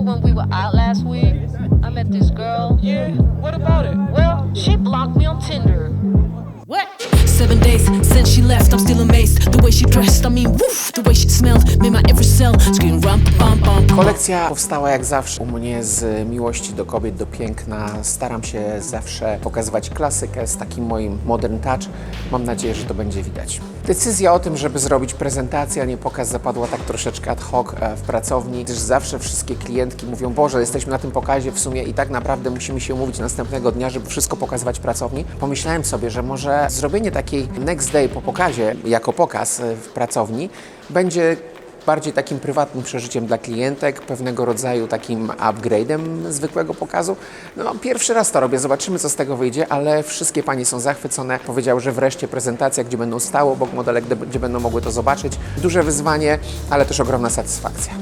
remember when we were out last week? I met this girl. Yeah, what about it? Well, she blocked me on Tinder. Seven days since she left, I'm still amazed. The way she dressed, I mean, woof, the way she smelled, made my every cell scream rum pum pum. Kolekcja powstała jak zawsze u mnie z miłości do kobiet, do piękna. Staram się zawsze pokazywać klasykę z takim moim modern touch. Mam nadzieję, że to będzie widać. Decyzja o tym, żeby zrobić prezentację, a nie pokaz zapadła tak troszeczkę ad hoc e, w pracowni, gdyż zawsze wszystkie klientki mówią, Boże, jesteśmy na tym pokazie w sumie i tak naprawdę musimy się umówić następnego dnia, żeby wszystko pokazywać pracowni. Pomyślałem sobie, że może zrobienie takiej next day po pokazie, jako pokaz e, w pracowni, będzie bardziej takim prywatnym przeżyciem dla klientek, pewnego rodzaju takim upgrade'em zwykłego pokazu. No, pierwszy raz to robię, zobaczymy co z tego wyjdzie, ale wszystkie panie są zachwycone. Powiedział, że wreszcie prezentacja, gdzie będą stały obok modelek, gdzie będą mogły to zobaczyć. Duże wyzwanie, ale też ogromna satysfakcja.